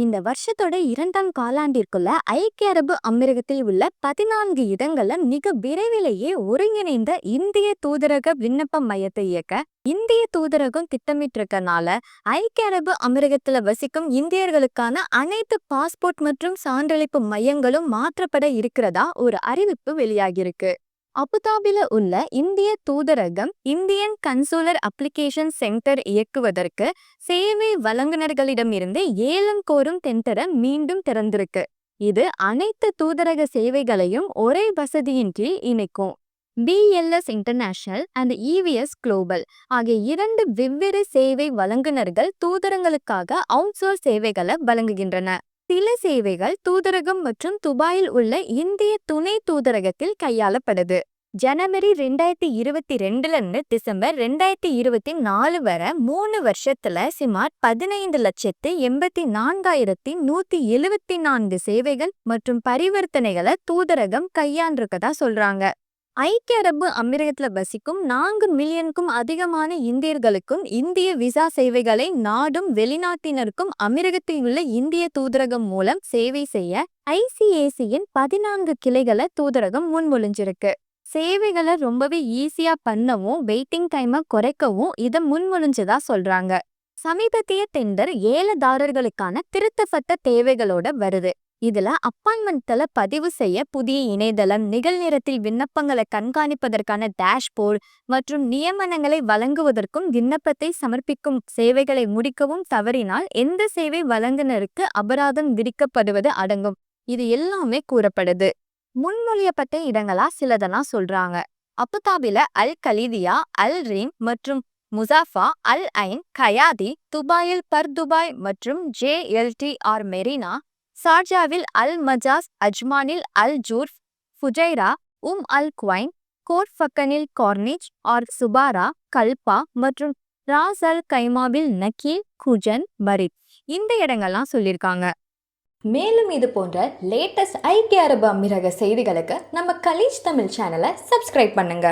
இந்த வருஷத்தோட இரண்டாம் காலாண்டிற்குள்ள ஐக்கிய அரபு அமீரகத்தில் உள்ள பதினான்கு இடங்கள்ல மிக விரைவிலேயே ஒருங்கிணைந்த இந்திய தூதரக விண்ணப்ப மையத்தை இயக்க இந்திய தூதரகம் திட்டமிட்டிருக்கனால ஐக்கிய அரபு அமீரகத்துல வசிக்கும் இந்தியர்களுக்கான அனைத்து பாஸ்போர்ட் மற்றும் சான்றளிப்பு மையங்களும் மாற்றப்பட இருக்கிறதா ஒரு அறிவிப்பு வெளியாகியிருக்கு. அபுதாபில உள்ள இந்திய தூதரகம் இந்தியன் கன்சூலர் அப்ளிகேஷன் சென்டர் இயக்குவதற்கு சேவை வழங்குநர்களிடமிருந்து ஏலம் கோரும் டெண்டரை மீண்டும் திறந்திருக்கு. இது அனைத்து தூதரக சேவைகளையும் ஒரே வசதியின் கீழ் இணைக்கும். BLS international and IVS global ஆகிய இரண்டு வெவ்வேறு சேவை வழங்குனர்கள் தூதரங்களுக்காக அவுட்சோர்ஸ் சேவைகளை வழங்குகின்றன சில சேவைகள் தூதரகம் மற்றும் துபாயில் உள்ள இந்திய துணை தூதரகத்தில் கையாளப்படுது. ஜனவரி ரெண்டாயிரத்தி இருபத்தி ரெண்டுல இருந்து டிசம்பர் ரெண்டாயிரத்தி இருபத்தி நாலு வரை மூணு வருஷத்துல சுமார் பதினைந்து லட்சத்து எண்பத்தி நான்காயிரத்தி நூத்தி எழுவத்தி நான்கு சேவைகள் மற்றும் பரிவர்த்தனைகளை தூதரகம் கையாண்டிருக்கதா சொல்றாங்க. ஐக்கிய அரபு அமீரகத்தில் வசிக்கும் நான்கு மில்லியனுக்கும் அதிகமான இந்தியர்களுக்கும் இந்திய விசா சேவைகளை நாடும் வெளிநாட்டினருக்கும் அமீரகத்தில் உள்ள இந்திய தூதரகம் மூலம் சேவை செய்ய ஐசிஏசியின் பதினான்கு கிளைகளை தூதரகம் முன்மொழிஞ்சிருக்கு. சேவைகளை ரொம்பவே ஈஸியா பண்ணவும் வெயிட்டிங் டைமை குறைக்கவும் இதை முன்மொழிஞ்சதா சொல்றாங்க. சமீபத்திய டெண்டர் ஏலதாரர்களுக்கான திருத்தப்பட்ட தேவைகளோட வருது. இதுல அப்பாயின்மெண்ட்ல பதிவு செய்ய புதிய இணையதளம் நிகழ்நேரத்தில் விண்ணப்பங்களை கண்காணிப்பதற்கான டேஷ்போர்ட் மற்றும் நியமனங்களை வழங்குவதற்கும் விண்ணப்பத்தை சமர்ப்பிக்கும் சேவைகளை முடிக்கவும் தவறினால் எந்த சேவை வழங்குனருக்கு அபராதம் விதிக்கப்படுவது அடங்கும். இது எல்லாமே கூறப்படுது. முன்மொழியப்பட்ட இடங்களா சிலதெல்லாம் சொல்றாங்க. அபுதாபில அல் கலீதியா அல் ரீம் மற்றும் முசாஃபா அல் ஐன் கயாதி துபாயில் பர் துபாய் மற்றும் ஜே எல்டி ஆர் மெரினா சார்ஜாவில் Al Majaz அஜ்மானில் Al Jurf Fujairah Umm Al Quwain கோர்ஃபக்கனில் Corniche R Subara Kalba மற்றும் ராஸ் அல் கைமாவில் நக்கீல் குஜன் பரித். இந்த இடங்கள்லாம் சொல்லியிருக்காங்க. மேலும் இது போன்ற லேட்டஸ்ட் ஐக்கிய அரபு அமீரக செய்திகளுக்கு நம்ம கலீஜ் தமிழ் சேனலை சப்ஸ்கிரைப் பண்ணுங்க.